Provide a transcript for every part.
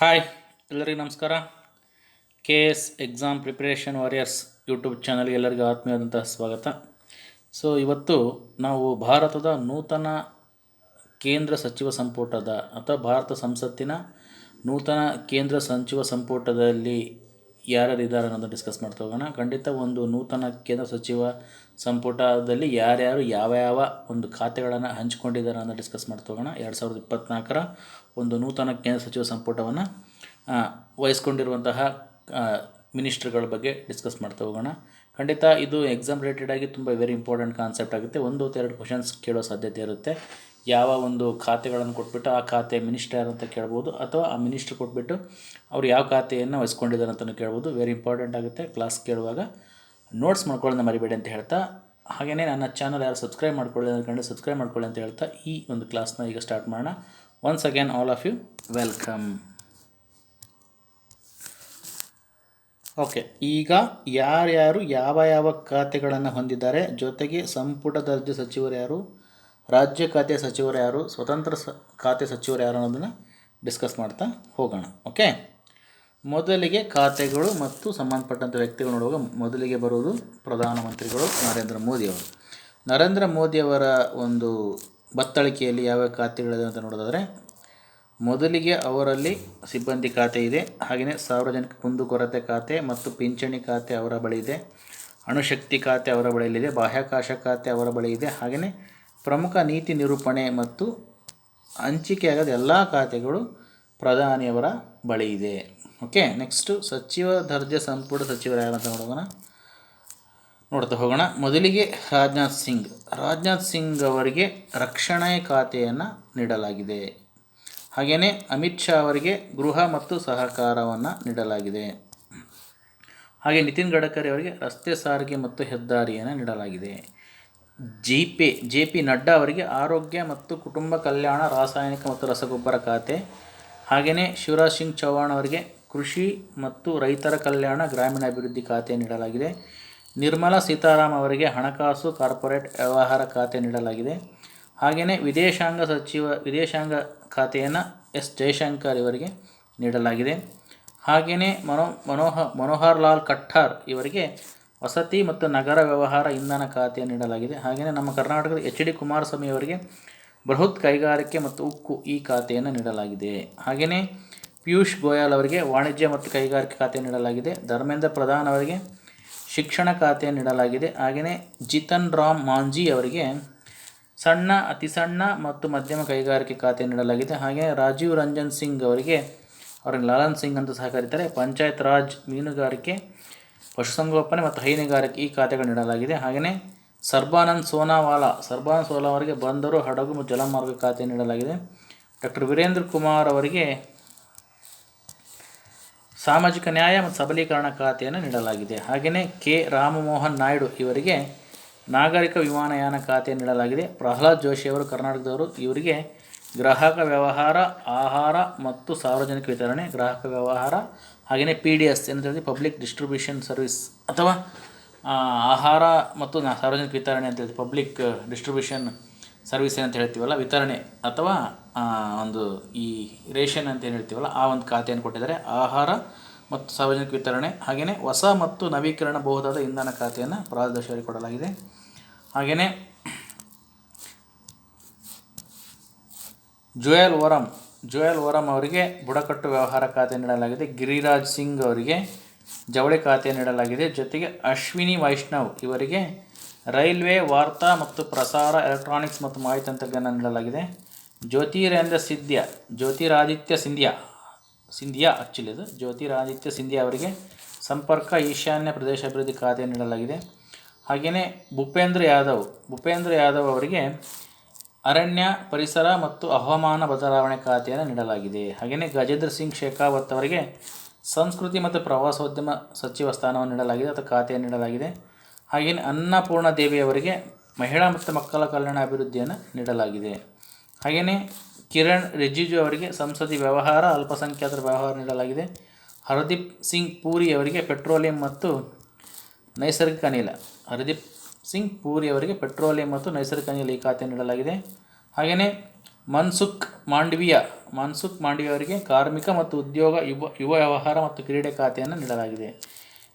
Hi, ಎಲ್ಲರಿಗೂ ನಮಸ್ಕಾರ. K S exam preparation warriors YouTube ಚಾನಲ್ಗೆ ಎಲ್ಲರಿಗೂ ಆತ್ಮೀಯವಾದಂತಹ ಸ್ವಾಗತ. ಸೊ ಇವತ್ತು ನಾವು ಭಾರತದ ನೂತನ ಕೇಂದ್ರ ಸಚಿವ ಸಂಪುಟದ ಅಥವಾ ಭಾರತ ಸಂಸತ್ತಿನ ನೂತನ ಕೇಂದ್ರ ಸಚಿವ ಸಂಪುಟದಲ್ಲಿ ಯಾರ್ಯಾರು ಇದ್ದಾರೆ ಅನ್ನೋದು ಡಿಸ್ಕಸ್ ಮಾಡ್ತಾ ಹೋಗೋಣ. ಖಂಡಿತ ಒಂದು ನೂತನ ಕೇಂದ್ರ ಸಚಿವ ಸಂಪುಟದಲ್ಲಿ ಯಾರ್ಯಾರು ಯಾವ ಯಾವ ಒಂದು ಖಾತೆಗಳನ್ನು ಹಂಚಿಕೊಂಡಿದ್ದಾರೆ ಅನ್ನೋದು ಡಿಸ್ಕಸ್ ಮಾಡ್ತಾ ಹೋಗೋಣ. ಎರಡು ಸಾವಿರದ ಇಪ್ಪತ್ತ್ನಾಲ್ಕರ ಒಂದು ನೂತನ ಕೇಂದ್ರ ಸಚಿವ ಸಂಪುಟವನ್ನು ವಹಿಸ್ಕೊಂಡಿರುವಂತಹ ಮಿನಿಸ್ಟ್ರುಗಳ ಬಗ್ಗೆ ಡಿಸ್ಕಸ್ ಮಾಡ್ತಾ ಹೋಗೋಣ. ಖಂಡಿತ ಇದು ಎಕ್ಸಾಮ್ ರಿಲೇಟೆಡ್ ಆಗಿ ತುಂಬ ವೆರಿ ಇಂಪಾರ್ಟೆಂಟ್ ಕಾನ್ಸೆಪ್ಟ್ ಆಗುತ್ತೆ. ಒಂದು ಅಥವಾ ಎರಡು ಕ್ವಶನ್ಸ್ ಕೇಳೋ ಸಾಧ್ಯತೆ ಇರುತ್ತೆ. ಯಾವ ಒಂದು ಖಾತೆಗಳನ್ನು ಕೊಟ್ಬಿಟ್ಟು ಆ ಖಾತೆ ಮಿನಿಸ್ಟರ್ ಅಂತ ಕೇಳ್ಬೋದು ಅಥವಾ ಆ ಮಿನಿಸ್ಟ್ರ್ ಕೊಟ್ಬಿಟ್ಟು ಅವ್ರು ಯಾವ ಖಾತೆಯನ್ನು ವಹಿಸ್ಕೊಂಡಿದ್ದಾರೆ ಅಂತಲೂ ಕೇಳ್ಬೋದು. ವೆರಿ ಇಂಪಾರ್ಟೆಂಟ್ ಆಗುತ್ತೆ. ಕ್ಲಾಸ್ ಕೇಳುವಾಗ ನೋಟ್ಸ್ ಮಾಡ್ಕೊಳ್ಳೋದನ್ನ ಮರಿಬೇಡಿ ಅಂತ ಹೇಳ್ತಾ ಹಾಗೆಯೇ ನನ್ನ ಚಾನಲ್ ಯಾರು ಸಬ್ಸ್ಕ್ರೈಬ್ ಮಾಡ್ಕೊಳ್ಳಿ ಅಂದ್ಕೊಂಡು ಸಬ್ಸ್ಕ್ರೈಬ್ ಮಾಡ್ಕೊಳ್ಳಿ ಅಂತ ಹೇಳ್ತಾ ಈ ಒಂದು ಕ್ಲಾಸ್ನ ಈಗ ಸ್ಟಾರ್ಟ್ ಮಾಡೋಣ. Once again all of you welcome okay ಈಗ ಯಾರ್ಯಾರು ಯಾವ ಯಾವ ಖಾತೆಗಳನ್ನು ಹೊಂದಿದ್ದಾರೆ, ಜೊತೆಗೆ ಸಂಪುಟ ದರ್ಜೆ ಸಚಿವರು ಯಾರು? ರಾಜ್ಯ ಖಾತೆ ಸಚಿವರು ಯಾರು, ಸ್ವತಂತ್ರ ಸ, ಖಾತೆ ಸಚಿವರು ಯಾರು ಅನ್ನೋದನ್ನು ಡಿಸ್ಕಸ್ ಮಾಡ್ತಾ ಹೋಗೋಣ ಓಕೆ ಮೊದಲಿಗೆ ಖಾತೆಗಳು ಮತ್ತು ಸಂಬಂಧಪಟ್ಟಂಥ ವ್ಯಕ್ತಿಗಳು ನೋಡುವಾಗ ಮೊದಲಿಗೆ ಬರುವುದು ಪ್ರಧಾನಮಂತ್ರಿಗಳು ನರೇಂದ್ರ ಮೋದಿಯವರು ನರೇಂದ್ರ ಮೋದಿಯವರ ಒಂದು ಬತ್ತಳಿಕೆಯಲ್ಲಿ ಯಾವ ಖಾತೆಗಳಿದೆ ಅಂತ ನೋಡೋದಾದರೆ, ಮೊದಲಿಗೆ ಅವರಲ್ಲಿ ಸಿಬ್ಬಂದಿ ಖಾತೆ ಇದೆ, ಹಾಗೆಯೇ ಸಾರ್ವಜನಿಕ ಕುಂದುಕೊರತೆ ಖಾತೆ ಮತ್ತು ಪಿಂಚಣಿ ಖಾತೆ ಅವರ ಬಳಿ ಇದೆ, ಅಣುಶಕ್ತಿ ಖಾತೆ ಅವರ ಬಳಿಯಲ್ಲಿದೆ, ಬಾಹ್ಯಾಕಾಶ ಖಾತೆ ಅವರ ಬಳಿ ಇದೆ, ಹಾಗೆಯೇ ಪ್ರಮುಖ ನೀತಿ ನಿರೂಪಣೆ ಮತ್ತು ಹಂಚಿಕೆಯಾಗದ ಎಲ್ಲ ಖಾತೆಗಳು ಪ್ರಧಾನಿಯವರ ಬಳಿ ಇದೆ. ಓಕೆ ನೆಕ್ಸ್ಟು ಸಚಿವ ದರ್ಜೆ ಸಂಪುಟ ಸಚಿವರು ಯಾರಂತ ನೋಡೋಣ. ನೋಡ್ತಾ ಹೋಗೋಣ. ಮೊದಲಿಗೆ ರಾಜನಾಥ್ ಸಿಂಗ್. ರಾಜನಾಥ್ ಸಿಂಗ್ ಅವರಿಗೆ ರಕ್ಷಣೆ ಖಾತೆಯನ್ನು ನೀಡಲಾಗಿದೆ. ಹಾಗೆಯೇ ಅಮಿತ್ ಶಾ ಅವರಿಗೆ ಗೃಹ ಮತ್ತು ಸಹಕಾರವನ್ನು ನೀಡಲಾಗಿದೆ. ಹಾಗೆ ನಿತಿನ್ ಗಡ್ಕರಿ ಅವರಿಗೆ ರಸ್ತೆ ಸಾರಿಗೆ ಮತ್ತು ಹೆದ್ದಾರಿಯನ್ನು ನೀಡಲಾಗಿದೆ. G P J P Nadda ಅವರಿಗೆ ಆರೋಗ್ಯ ಮತ್ತು ಕುಟುಂಬ ಕಲ್ಯಾಣ, ರಾಸಾಯನಿಕ ಮತ್ತು ರಸಗೊಬ್ಬರ ಖಾತೆ. ಹಾಗೆಯೇ ಶಿವರಾಜ್ ಸಿಂಗ್ ಚೌಹಾಣ್ ಅವರಿಗೆ ಕೃಷಿ ಮತ್ತು ರೈತರ ಕಲ್ಯಾಣ, ಗ್ರಾಮೀಣ ಅಭಿವೃದ್ಧಿ ಖಾತೆ ನೀಡಲಾಗಿದೆ. ನಿರ್ಮಲಾ ಸೀತಾರಾಮ್ ಅವರಿಗೆ ಹಣಕಾಸು, ಕಾರ್ಪೊರೇಟ್ ವ್ಯವಹಾರ ಖಾತೆ ನೀಡಲಾಗಿದೆ. ಹಾಗೆಯೇ ವಿದೇಶಾಂಗ ಸಚಿವ, ವಿದೇಶಾಂಗ ಖಾತೆಯನ್ನು ಎಸ್ ಜಯಶಂಕರ್ ಇವರಿಗೆ ನೀಡಲಾಗಿದೆ. ಹಾಗೆಯೇ ಮನೋ, ಮನೋಹ, ಮನೋಹರ್ ಲಾಲ್ ಕಟ್ಟಾರ್ ಇವರಿಗೆ ವಸತಿ ಮತ್ತು ನಗರ ವ್ಯವಹಾರ ಇಂಧನ ಖಾತೆಯನ್ನು ನೀಡಲಾಗಿದೆ. ಹಾಗೆಯೇ ನಮ್ಮ ಕರ್ನಾಟಕದ ಎಚ್ ಡಿ ಕುಮಾರಸ್ವಾಮಿ ಅವರಿಗೆ ಬೃಹತ್ ಕೈಗಾರಿಕೆ ಮತ್ತು ಉಕ್ಕು ಈ ಖಾತೆಯನ್ನು ನೀಡಲಾಗಿದೆ. ಹಾಗೆಯೇ ಪಿಯೂಷ್ ಗೋಯಲ್ ಅವರಿಗೆ ವಾಣಿಜ್ಯ ಮತ್ತು ಕೈಗಾರಿಕೆ ಖಾತೆ ನೀಡಲಾಗಿದೆ. ಧರ್ಮೇಂದ್ರ ಪ್ರಧಾನ್ ಅವರಿಗೆ ಶಿಕ್ಷಣ ಖಾತೆಯನ್ನು ನೀಡಲಾಗಿದೆ. ಹಾಗೆಯೇ ಜಿತನ್ ರಾಮ್ ಮಾಂಜಿ ಅವರಿಗೆ ಸಣ್ಣ ಅತಿ ಸಣ್ಣ ಮತ್ತು ಮಧ್ಯಮ ಕೈಗಾರಿಕೆ ಖಾತೆ ನೀಡಲಾಗಿದೆ. ಹಾಗೆ ರಾಜೀವ್ ರಂಜನ್ ಸಿಂಗ್ ಅವರಿಗೆ ಅವರಿಗೆ ಲಾಲನ್ ಸಿಂಗ್ ಅಂತ ಸಹ ಕರೀತಾರೆ ಪಂಚಾಯತ್ ರಾಜ್ ಮೀನುಗಾರಿಕೆ ಪಶುಸಂಗೋಪನೆ ಮತ್ತು ಹೈನುಗಾರಿಕೆ ಈ ಖಾತೆಗಳು ನೀಡಲಾಗಿದೆ. ಹಾಗೆಯೇ ಸರ್ಬಾನಂದ್ ಸೋನಾವಾಲಾ, ಸರ್ಬಾನಂದ್ ಸೋಲಾ ಅವರಿಗೆ ಬಂದರು, ಹಡಗು ಮತ್ತು ಜಲಮಾರ್ಗ ಖಾತೆ ನೀಡಲಾಗಿದೆ. ಡಾಕ್ಟರ್ ವೀರೇಂದ್ರ ಕುಮಾರ್ ಅವರಿಗೆ ಸಾಮಾಜಿಕ ನ್ಯಾಯ ಮತ್ತು ಸಬಲೀಕರಣ ಖಾತೆಯನ್ನು ನೀಡಲಾಗಿದೆ. ಹಾಗೆಯೇ ಕೆ. ರಾಮಮೋಹನ್ ನಾಯ್ಡು ಇವರಿಗೆ ನಾಗರಿಕ ವಿಮಾನಯಾನ ಖಾತೆ ನೀಡಲಾಗಿದೆ. ಪ್ರಹ್ಲಾದ್ ಜೋಶಿ ಅವರು ಕರ್ನಾಟಕದವರು, ಇವರಿಗೆ ಗ್ರಾಹಕ ವ್ಯವಹಾರ, ಆಹಾರ ಮತ್ತು ಸಾರ್ವಜನಿಕ ವಿತರಣೆ, ಗ್ರಾಹಕ ವ್ಯವಹಾರ ಹಾಗೆಯೇ ಪಿ ಡಿ ಎಸ್ ಅಂತ ಪಬ್ಲಿಕ್ ಡಿಸ್ಟ್ರಿಬ್ಯೂಷನ್ ಸರ್ವಿಸ್ ಅಥವಾ ಆಹಾರ ಮತ್ತು ಸಾರ್ವಜನಿಕ ವಿತರಣೆ ಅಂತ ಹೇಳಿ ಪಬ್ಲಿಕ್ ಡಿಸ್ಟ್ರಿಬ್ಯೂಷನ್ ಸರ್ವಿಸ್ ಏನಂತ ಹೇಳ್ತೀವಲ್ಲ, ವಿತರಣೆ ಅಥವಾ ಒಂದು ಈ ರೇಷನ್ ಅಂತ ಏನು ಹೇಳ್ತೀವಲ್ಲ, ಆ ಒಂದು ಖಾತೆಯನ್ನು ಕೊಟ್ಟಿದ್ದಾರೆ. ಆಹಾರ ಮತ್ತು ಸಾರ್ವಜನಿಕ ವಿತರಣೆ ಹಾಗೆಯೇ ಹೊಸ ಮತ್ತು ನವೀಕರಣಬಹುದಾದ ಇಂಧನ ಖಾತೆಯನ್ನು ಪ್ರಹ್ಲಾದ್ ಕೊಡಲಾಗಿದೆ. ಹಾಗೆಯೇ ಜುಯಲ್ ಓರಮ್ ಜೋಯಲ್ ಓರಮ್ ಅವರಿಗೆ ಬುಡಕಟ್ಟು ವ್ಯವಹಾರ ಖಾತೆ ನೀಡಲಾಗಿದೆ. ಗಿರಿರಾಜ್ ಸಿಂಗ್ ಅವರಿಗೆ ಜವಳಿ ಖಾತೆ ನೀಡಲಾಗಿದೆ. ಜೊತೆಗೆ ಅಶ್ವಿನಿ ವೈಷ್ಣವ್ ಇವರಿಗೆ ರೈಲ್ವೆ ವಾರ್ತಾ ಮತ್ತು ಪ್ರಸಾರ, ಎಲೆಕ್ಟ್ರಾನಿಕ್ಸ್ ಮತ್ತು ಮಾಹಿತಿ ತಂತ್ರಜ್ಞಾನ ನೀಡಲಾಗಿದೆ. ಜ್ಯೋತಿರೇಂದ್ರ ಸಿದ್ಯ ಜ್ಯೋತಿರಾದಿತ್ಯ ಸಿಂಧ್ಯಾ, ಸಿಂಧಿಯಾ ಆ್ಯಕ್ಚುಲಿ ಅದು. ಜ್ಯೋತಿರಾದಿತ್ಯ ಸಿಂಧಿಯಾ ಅವರಿಗೆ ಸಂಪರ್ಕ ಈಶಾನ್ಯ ಪ್ರದೇಶ ಅಭಿವೃದ್ಧಿ ಖಾತೆ ನೀಡಲಾಗಿದೆ. ಹಾಗೆಯೇ ಭೂಪೇಂದ್ರ ಯಾದವ್ ಭೂಪೇಂದ್ರ ಯಾದವ್ ಅವರಿಗೆ ಅರಣ್ಯ, ಪರಿಸರ ಮತ್ತು ಹವಾಮಾನ ಬದಲಾವಣೆ ಖಾತೆಯನ್ನು ನೀಡಲಾಗಿದೆ. ಹಾಗೆಯೇ ಗಜೇಂದ್ರ ಸಿಂಗ್ ಶೇಖಾವತ್ ಅವರಿಗೆ ಸಂಸ್ಕೃತಿ ಮತ್ತು ಪ್ರವಾಸೋದ್ಯಮ ಸಚಿವ ಸ್ಥಾನವನ್ನು ನೀಡಲಾಗಿದೆ. ಅಥವಾ ಖಾತೆಯನ್ನು ನೀಡಲಾಗಿದೆ. ಹಾಗೆಯೇ ಅನ್ನಪೂರ್ಣ ದೇವಿಯವರಿಗೆ ಮಹಿಳಾ ಮತ್ತು ಮಕ್ಕಳ ಕಲ್ಯಾಣ ಅಭಿವೃದ್ಧಿಯನ್ನು ನೀಡಲಾಗಿದೆ. ಹಾಗೆಯೇ ಕಿರಣ್ ರಿಜಿಜು ಅವರಿಗೆ ಸಂಸದಿ ವ್ಯವಹಾರ, ಅಲ್ಪಸಂಖ್ಯಾತರ ವ್ಯವಹಾರ ನೀಡಲಾಗಿದೆ. ಹರ್ದೀಪ್ ಸಿಂಗ್ ಪೂರಿ ಅವರಿಗೆ ಪೆಟ್ರೋಲಿಯಂ ಮತ್ತು ನೈಸರ್ಗಿಕ ಅನಿಲ. ಹರ್ದೀಪ್ ಸಿಂಗ್ ಪೂರಿ ಅವರಿಗೆ ಪೆಟ್ರೋಲಿಯಂ ಮತ್ತು ನೈಸರ್ಗಿಕ ಅನಿಲ ಈ ಖಾತೆ ನೀಡಲಾಗಿದೆ. ಹಾಗೆಯೇ ಮನ್ಸುಖ್ ಮಾಂಡವಿಯ ಮನ್ಸುಖ್ ಮಾಂಡವಿಯ ಅವರಿಗೆ ಕಾರ್ಮಿಕ ಮತ್ತು ಉದ್ಯೋಗ, ಯುವ ಯುವ ವ್ಯವಹಾರ ಮತ್ತು ಕ್ರೀಡೆ ಖಾತೆಯನ್ನು ನೀಡಲಾಗಿದೆ.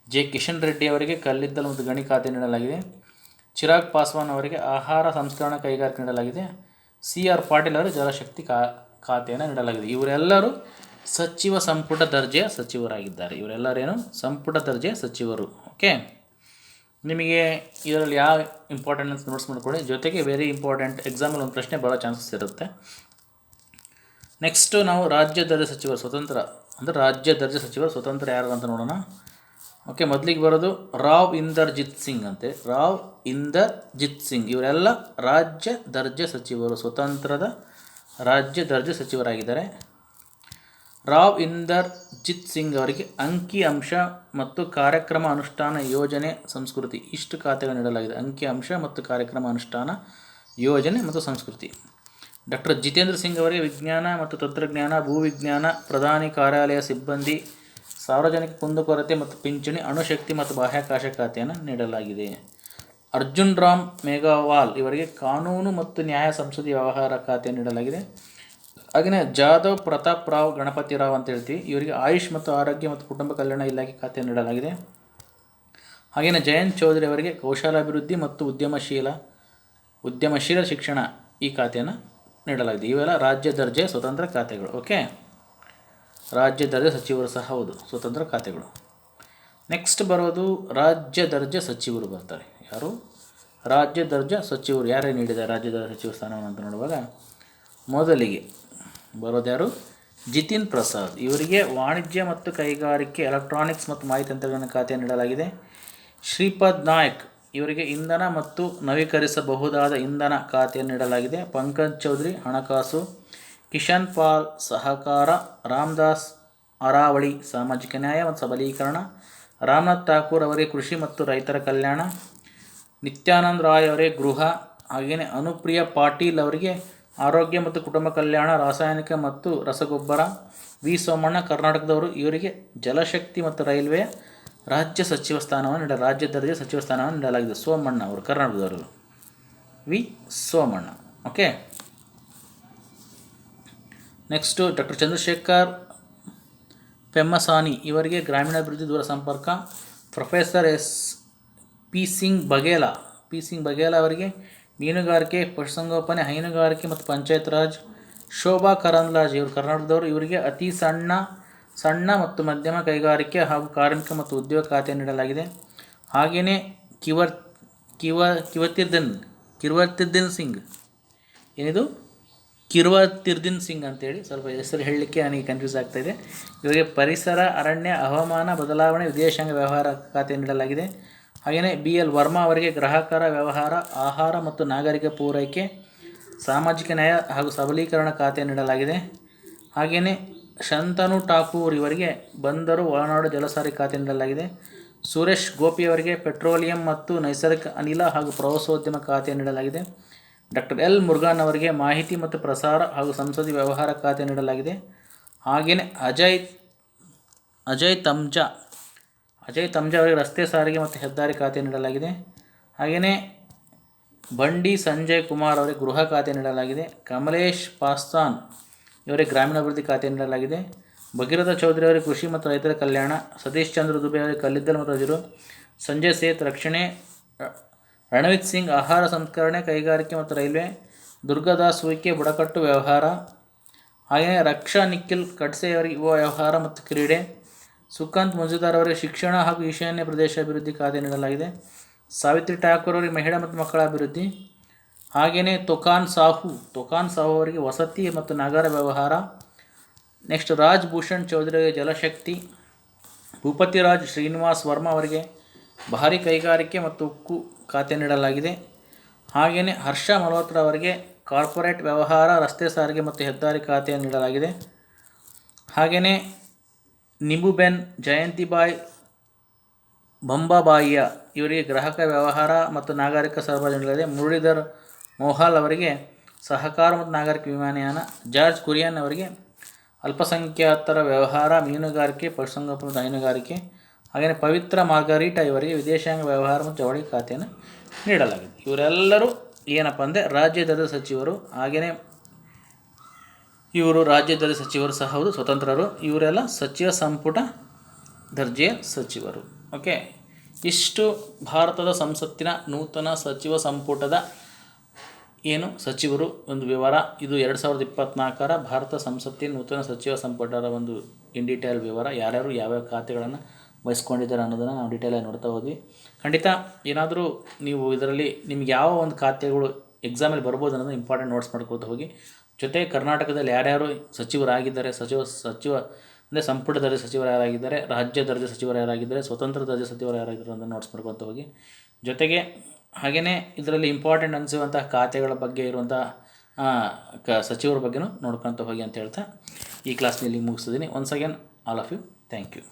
ಜೆ. ಕಿಶನ್ ರೆಡ್ಡಿ ಅವರಿಗೆ ಕಲ್ಲಿದ್ದಲು ಮತ್ತು ಗಣಿ ಖಾತೆ ನೀಡಲಾಗಿದೆ. ಚಿರಾಗ್ ಪಾಸ್ವಾನ್ ಅವರಿಗೆ ಆಹಾರ ಸಂಸ್ಕರಣಾ ಕೈಗಾರಿಕೆ ನೀಡಲಾಗಿದೆ. ಸಿ. ಆರ್. ಪಾಟೀಲ್ ಅವರು ಜಲಶಕ್ತಿ ಕಾ, ಖಾತೆಯನ್ನು ನೀಡಲಾಗಿದೆ. ಇವರೆಲ್ಲರೂ ಸಚಿವ ಸಂಪುಟ ದರ್ಜೆಯ ಸಚಿವರಾಗಿದ್ದಾರೆ. ಇವರೆಲ್ಲರೇನು? ಸಂಪುಟ ದರ್ಜೆಯ ಸಚಿವರು. ಓಕೆ? ನಿಮಗೆ ಇದರಲ್ಲಿ ಯಾವ ಇಂಪಾರ್ಟೆಂಟ್ ಅಂತ ನೋಟ್ಸ್ ಮಾಡ್ಕೊಳ್ಳಿ. ಜೊತೆಗೆ ವೆರಿ ಇಂಪಾರ್ಟೆಂಟ್ ಎಕ್ಸಾಮಲ್ಲಿ ಒಂದು ಪ್ರಶ್ನೆ ಬರೋ ಚಾನ್ಸಸ್ ಇರುತ್ತೆ. ನೆಕ್ಸ್ಟು ನಾವು ರಾಜ್ಯ ದರ್ಜೆ ಸಚಿವರು ಸ್ವತಂತ್ರ, ಅಂದರೆ ರಾಜ್ಯ ದರ್ಜೆ ಸಚಿವರು ಸ್ವತಂತ್ರ ಯಾರು ಅಂತ ನೋಡೋಣ. ಓಕೆ ಮೊದಲಿಗೆ ಬರೋದು ರಾವ್ ಇಂದರ್ಜಿತ್ ಸಿಂಗ್ ಅಂತೆ. ರಾವ್ ಇಂದರ್ಜಿತ್ ಸಿಂಗ್, ಇವರೆಲ್ಲ ರಾಜ್ಯ ದರ್ಜೆ ಸಚಿವರು, ಸ್ವತಂತ್ರದ ರಾಜ್ಯ ದರ್ಜೆ ಸಚಿವರಾಗಿದ್ದಾರೆ. ರಾವ್ ಇಂದರ್ಜಿತ್ ಸಿಂಗ್ ಅವರಿಗೆ ಅಂಕಿ ಅಂಶ ಮತ್ತು ಕಾರ್ಯಕ್ರಮ ಅನುಷ್ಠಾನ ಯೋಜನೆ ಸಂಸ್ಕೃತಿ. ಇಷ್ಟು ಖಾತೆಗಳು ನೀಡಲಾಗಿದೆ. ಅಂಕಿ ಅಂಶ ಮತ್ತು ಕಾರ್ಯಕ್ರಮ ಅನುಷ್ಠಾನ ಯೋಜನೆ ಮತ್ತು ಸಂಸ್ಕೃತಿ. ಡಾಕ್ಟರ್ ಜಿತೇಂದ್ರ ಸಿಂಗ್ ಅವರಿಗೆ ವಿಜ್ಞಾನ ಮತ್ತು ತಂತ್ರಜ್ಞಾನ, ಭೂವಿಜ್ಞಾನ, ಪ್ರಧಾನಿ ಕಾರ್ಯಾಲಯ ಸಿಬ್ಬಂದಿ, ಸಾರ್ವಜನಿಕ ಕುಂದುಕೊರತೆ ಮತ್ತು ಪಿಂಚಣಿ, ಅಣುಶಕ್ತಿ ಮತ್ತು ಬಾಹ್ಯಾಕಾಶ ಖಾತೆಯನ್ನು ನೀಡಲಾಗಿದೆ. ಅರ್ಜುನ್ ರಾಮ್ ಮೇಘವಾಲ್ ಇವರಿಗೆ ಕಾನೂನು ಮತ್ತು ನ್ಯಾಯ ಸಂಸದೀಯ ವ್ಯವಹಾರ ಖಾತೆ ನೀಡಲಾಗಿದೆ. ಹಾಗೆಯೇ ಜಾಧವ್, ಪ್ರತಾಪ್ ರಾವ್, ಗಣಪತಿ ರಾವ್ ಅಂತ ಹೇಳ್ತೀವಿ. ಇವರಿಗೆ ಆಯುಷ್ ಮತ್ತು ಆರೋಗ್ಯ ಮತ್ತು ಕುಟುಂಬ ಕಲ್ಯಾಣ ಇಲಾಖೆ ಖಾತೆ ನೀಡಲಾಗಿದೆ. ಹಾಗೆಯೇ ಜಯಂತ್ ಚೌಧರಿ ಅವರಿಗೆ ಕೌಶಲಾಭಿವೃದ್ಧಿ ಮತ್ತು ಉದ್ಯಮಶೀಲ ಉದ್ಯಮಶೀಲ ಶಿಕ್ಷಣ ಈ ಖಾತೆಯನ್ನು ನೀಡಲಾಗಿದೆ. ಇವೆಲ್ಲ ರಾಜ್ಯ ದರ್ಜೆ ಸ್ವತಂತ್ರ ಖಾತೆಗಳು, ಓಕೆ? ರಾಜ್ಯ ದರ್ಜೆ ಸಚಿವರು ಸಹ ಹೌದು, ಸ್ವತಂತ್ರ ಖಾತೆಗಳು. ನೆಕ್ಸ್ಟ್ ಬರೋದು ರಾಜ್ಯ ದರ್ಜೆ ಸಚಿವರು ಬರ್ತಾರೆ. ಯಾರು? ರಾಜ್ಯ ದರ್ಜೆ ಸಚಿವರು. ಯಾರೇ ನೀಡಿದ್ದಾರೆ ರಾಜ್ಯ ದರ್ಜೆ ಸಚಿವ ಸ್ಥಾನವನ್ನು ಅಂತ ನೋಡುವಾಗ ಮೊದಲಿಗೆ ಬರೋದು ಜಿತಿನ್ ಪ್ರಸಾದ್. ಇವರಿಗೆ ವಾಣಿಜ್ಯ ಮತ್ತು ಕೈಗಾರಿಕೆ ಎಲೆಕ್ಟ್ರಾನಿಕ್ಸ್ ಮತ್ತು ಮಾಹಿತಿ ತಂತ್ರಜ್ಞಾನ ಖಾತೆ ನೀಡಲಾಗಿದೆ. ಶ್ರೀಪದ್ ನಾಯಕ್ ಇವರಿಗೆ ಇಂಧನ ಮತ್ತು ನವೀಕರಿಸಬಹುದಾದ ಇಂಧನ ಖಾತೆಯನ್ನು ನೀಡಲಾಗಿದೆ. ಪಂಕಜ್ ಚೌಧರಿ, ಹಣಕಾಸು, ಕಿಶನ್ ಪಾಲ್, ಸಹಕಾರ, ರಾಮದಾಸ್ ಅರಾವಳಿ, ಸಾಮಾಜಿಕ ನ್ಯಾಯ ಮತ್ತು ಸಬಲೀಕರಣ, ರಾಮನಾಥ್ ಠಾಕೂರ್ ಅವರೇ ಕೃಷಿ ಮತ್ತು ರೈತರ ಕಲ್ಯಾಣ, ನಿತ್ಯಾನಂದ್ ರಾಯ್ ಅವರೇ ಗೃಹ, ಹಾಗೆಯೇ ಅನುಪ್ರಿಯ ಪಾಟೀಲ್ ಅವರಿಗೆ ಆರೋಗ್ಯ ಮತ್ತು ಕುಟುಂಬ ಕಲ್ಯಾಣ, ರಾಸಾಯನಿಕ ಮತ್ತು ರಸಗೊಬ್ಬರ, ವಿ. ಸೋಮಣ್ಣ, ಕರ್ನಾಟಕದವರು ಇವರಿಗೆ ಜಲಶಕ್ತಿ ಮತ್ತು ರೈಲ್ವೆ ರಾಜ್ಯ ಸಚಿವ ಸ್ಥಾನವನ್ನು ನೀಡ, ರಾಜ್ಯ ದರ್ಜೆ ಸಚಿವ ಸ್ಥಾನವನ್ನು ನೀಡಲಾಗಿದೆ. ಸೋಮಣ್ಣ ಅವರು, ಕರ್ನಾಟಕದವರು. V. Somanna, okay. Next doctor Chandrashekhar Pemmasani ಇವರಿಗೆ ಗ್ರಾಮೀಣಾಭಿವೃದ್ಧಿ ದೂರ ಸಂಪರ್ಕ. Professor S. P. Singh Baghel P. Singh Baghel ಅವರಿಗೆ ಮೀನುಗಾರಿಕೆ, ಪಶುಸಂಗೋಪನೆ, ಹೈನುಗಾರಿಕೆ ಮತ್ತು ಪಂಚಾಯತ್ ರಾಜ್, ಶೋಭಾ ಕರಂದ್ಲಾಜ್ ಇವರು ಕರ್ನಾಟಕದವರು. ಇವರಿಗೆ ಅತಿ ಸಣ್ಣ ಸಣ್ಣ ಮತ್ತು ಮಧ್ಯಮ ಕೈಗಾರಿಕೆ ಹಾಗೂ ಕಾರ್ಮಿಕ ಮತ್ತು ಉದ್ಯೋಗ ಖಾತೆ ನೀಡಲಾಗಿದೆ. ಹಾಗೆಯೇ ಕಿವರ್, ಕಿವ ಕಿವತಿರ್ದಿನ್ ಕಿರ್ವತಿರ್ದಿನ್ ಸಿಂಗ್. ಏನಿದು? ಕಿರ್ವತಿರ್ದಿನ್ ಸಿಂಗ್ ಅಂತೇಳಿ ಸ್ವಲ್ಪ ಹೆಸರು ಹೇಳಲಿಕ್ಕೆ ನನಗೆ ಕನ್ಫ್ಯೂಸ್ ಆಗ್ತಾಯಿದೆ ಇವರಿಗೆ ಪರಿಸರ, ಅರಣ್ಯ, ಹವಾಮಾನ ಬದಲಾವಣೆ, ವಿದೇಶಾಂಗ ವ್ಯವಹಾರ ಖಾತೆ ನೀಡಲಾಗಿದೆ. ಹಾಗೆಯೇ ಬಿ ಎಲ್ ವರ್ಮಾ ಅವರಿಗೆ ಗ್ರಾಹಕರ ವ್ಯವಹಾರ, ಆಹಾರ ಮತ್ತು ನಾಗರಿಕ ಪೂರೈಕೆ, ಸಾಮಾಜಿಕ ನ್ಯಾಯ ಹಾಗೂ ಸಬಲೀಕರಣ ಖಾತೆ ನೀಡಲಾಗಿದೆ. ಹಾಗೆಯೇ ಶಂತನು ಠಾಕೂರ್ ಇವರಿಗೆ ಬಂದರು, ಒಳನಾಡು ಜಲಸಾರಿ ಖಾತೆ ನೀಡಲಾಗಿದೆ. ಸುರೇಶ್ ಗೋಪಿ ಅವರಿಗೆ ಪೆಟ್ರೋಲಿಯಂ ಮತ್ತು ನೈಸರ್ಗಿಕ ಅನಿಲ ಹಾಗೂ ಪ್ರವಾಸೋದ್ಯಮ ಖಾತೆ ನೀಡಲಾಗಿದೆ. ಡಾಕ್ಟರ್ ಎಲ್ ಮುರುಗಾನ್ ಅವರಿಗೆ ಮಾಹಿತಿ ಮತ್ತು ಪ್ರಸಾರ ಹಾಗೂ ಸಂಸದೀಯ ವ್ಯವಹಾರ ಖಾತೆ ನೀಡಲಾಗಿದೆ. ಹಾಗೆಯೇ ಅಜಯ್ ಅಜಯ್ ತಮ್ಜಾ ಅಜಯ್ ತಮ್ಜಾ ಅವರಿಗೆ ರಸ್ತೆ ಸಾರಿಗೆ ಮತ್ತು ಹೆದ್ದಾರಿ ಖಾತೆ ನೀಡಲಾಗಿದೆ. ಹಾಗೆಯೇ ಬಂಡಿ ಸಂಜಯ್ ಕುಮಾರ್ ಅವರಿಗೆ ಗೃಹ ಖಾತೆ ನೀಡಲಾಗಿದೆ. ಕಮಲೇಶ್ ಪಾಸ್ತಾನ್ ಇವರಿಗೆ ಗ್ರಾಮೀಣಾಭಿವೃದ್ಧಿ ಖಾತೆ ನೀಡಲಾಗಿದೆ. ಭಗೀರಥ ಚೌಧರಿ ಅವರಿಗೆ ಕೃಷಿ ಮತ್ತು ರೈತರ ಕಲ್ಯಾಣ, ಸತೀಶ್ ಚಂದ್ರ ದುಬೆ ಅವರಿಗೆ ಕಲ್ಲಿದ್ದಲು ಮತ್ತು ಹಸಿರು ಸಂಜಯ್ ಸೇತ್ ರಕ್ಷಣೆ ರಣವೀತ್ ಸಿಂಗ್ ಆಹಾರ ಸಂಸ್ಕರಣೆ, ಕೈಗಾರಿಕೆ ಮತ್ತು ರೈಲ್ವೆ, ದುರ್ಗಾದಾಸ್ ಉಯಿಕೆ ಬುಡಕಟ್ಟು ವ್ಯವಹಾರ ಹಾಗೆಯೇ ರಕ್ಷಾ ನಿಖಿಲ್ ಖಡ್ಸೆ ಅವರಿಗೆ ಯುವ ವ್ಯವಹಾರ ಮತ್ತು ಕ್ರೀಡೆ ಸುಕಾಂತ್ ಮಜುದಾರ್ ಅವರಿಗೆ ಶಿಕ್ಷಣ ಹಾಗೂ ಈಶಾನ್ಯ ಪ್ರದೇಶ ಅಭಿವೃದ್ಧಿ ಖಾತೆ ನೀಡಲಾಗಿದೆ. ಸಾವಿತ್ರಿ ಠಾಕೂರ್ ಅವರಿಗೆ ಮಹಿಳಾ ಮತ್ತು ಮಕ್ಕಳ ಅಭಿವೃದ್ಧಿ. ಹಾಗೆಯೇ ತೊಕಾನ್ ಸಾಹು ತೊಕಾನ್ ಸಾಹು ಅವರಿಗೆ ವಸತಿ ಮತ್ತು ನಗರ ವ್ಯವಹಾರ. ನೆಕ್ಸ್ಟ್ ರಾಜ್ ಭೂಷಣ್ ಚೌಧರಿ ಅವರಿಗೆ ಜಲಶಕ್ತಿ ಭೂಪತಿರಾಜ್ ಶ್ರೀನಿವಾಸ್ ವರ್ಮಾ ಅವರಿಗೆ ಭಾರಿ ಕೈಗಾರಿಕೆ ಮತ್ತು ಉಕ್ಕು ಖಾತೆ ನೀಡಲಾಗಿದೆ. ಹಾಗೆಯೇ ಹರ್ಷ ಮಲ್ಹೋತ್ರ ಅವರಿಗೆ ಕಾರ್ಪೊರೇಟ್ ವ್ಯವಹಾರ, ರಸ್ತೆ ಸಾರಿಗೆ ಮತ್ತು ಹೆದ್ದಾರಿ ಖಾತೆಯನ್ನು ನೀಡಲಾಗಿದೆ. ಹಾಗೆಯೇ ನಿಂಬುಬೆನ್, ಜಯಂತಿಬಾಯ್, ಬಂಬಾಬಾಯಿಯ ಇವರಿಗೆ ಗ್ರಾಹಕ ವ್ಯವಹಾರ ಮತ್ತು ನಾಗರಿಕ ಸರಬರಾಜು ನೀಡಲಾಗಿದೆ ಮುರಳೀಧರ್ ಮೋಹಾಲ್ ಅವರಿಗೆ ಸಹಕಾರ ಮತ್ತು ನಾಗರಿಕ ವಿಮಾನಯಾನ, ಜಾರ್ಜ್ ಕುರಿಯನ್ ಅವರಿಗೆ ಅಲ್ಪಸಂಖ್ಯಾತರ ವ್ಯವಹಾರ, ಮೀನುಗಾರಿಕೆ, ಪಶುಸಂಗೋಪನೆ ಮತ್ತು ಹೈನುಗಾರಿಕೆ, ಹಾಗೆಯೇ ಪವಿತ್ರ ಮಾರ್ಗರೀಟಾ ಇವರಿಗೆ ವಿದೇಶಾಂಗ ವ್ಯವಹಾರ ಮತ್ತು ಜವಳಿ ಖಾತೆಯನ್ನು ನೀಡಲಾಗಿದೆ. ಇವರೆಲ್ಲರೂ ಏನಪ್ಪ ಅಂದರೆ ರಾಜ್ಯ ಸಚಿವರು, ಹಾಗೆಯೇ ಇವರು ರಾಜ್ಯದಲ್ಲಿ ಸಚಿವರು ಸಹ ಹೌದು, ಸ್ವತಂತ್ರರು. ಇವರೆಲ್ಲ ಸಚಿವ ಸಂಪುಟ ದರ್ಜೆಯ ಸಚಿವರು. ಓಕೆ? ಇಷ್ಟು ಭಾರತದ ಸಂಸತ್ತಿನ ನೂತನ ಸಚಿವ ಸಂಪುಟದ ಏನು ಸಚಿವರು ಒಂದು ವಿವರ. ಇದು ಎರಡು ಸಾವಿರದ ಇಪ್ಪತ್ನಾಲ್ಕರ ಭಾರತ ಸಂಸತ್ತಿನ ನೂತನ ಸಚಿವ ಸಂಪುಟದ ಒಂದು ಇನ್ ಡೀಟೇಲ್ ವಿವರ. ಯಾರ್ಯಾರು ಯಾವ್ಯಾವ ಖಾತೆಗಳನ್ನು ವಹಿಸ್ಕೊಂಡಿದ್ದಾರೆ ಅನ್ನೋದನ್ನು ನಾವು ಡೀಟೇಲಾಗಿ ನೋಡ್ತಾ ಹೋದ್ವಿ. ಖಂಡಿತ ಏನಾದರೂ ನೀವು ಇದರಲ್ಲಿ ನಿಮ್ಗೆ ಯಾವ ಒಂದು ಖಾತೆಗಳು ಎಕ್ಸಾಮಲ್ಲಿ ಬರ್ಬೋದು ಅನ್ನೋದು ಇಂಪಾರ್ಟೆಂಟ್ ನೋಟ್ಸ್ ಮಾಡ್ಕೊಳ್ತಾ ಹೋಗಿ. ಜೊತೆ ಕರ್ನಾಟಕದಲ್ಲಿ ಯಾರ್ಯಾರು ಸಚಿವರಾಗಿದ್ದಾರೆ, ಸಚಿವ ಸಚಿವ ಅಂದರೆ ಸಂಪುಟ ದರ್ಜೆ ಸಚಿವರು ಯಾರಾಗಿದ್ದಾರೆ ರಾಜ್ಯ ದರ್ಜೆ ಸಚಿವರು ಯಾರಾಗಿದ್ದಾರೆ ಸ್ವತಂತ್ರ ದರ್ಜೆ ಸಚಿವರು ಯಾರಾಗಿದ್ದಾರೆ ಅಂತ ನೋಟ್ಸ್ ಹೋಗಿ. ಜೊತೆಗೆ ಹಾಗೆಯೇ ಇದರಲ್ಲಿ ಇಂಪಾರ್ಟೆಂಟ್ ಅನಿಸುವಂಥ ಖಾತೆಗಳ ಬಗ್ಗೆ ಇರುವಂಥ ಕ, ಸಚಿವರ ಬಗ್ಗೆನೂ ನೋಡ್ಕೊತ ಹೋಗಿ ಅಂತ ಹೇಳ್ತಾ ಈ ಕ್ಲಾಸ್ನಲ್ಲಿ ಮುಗಿಸ್ತಿದ್ದೀನಿ once again all of you thank you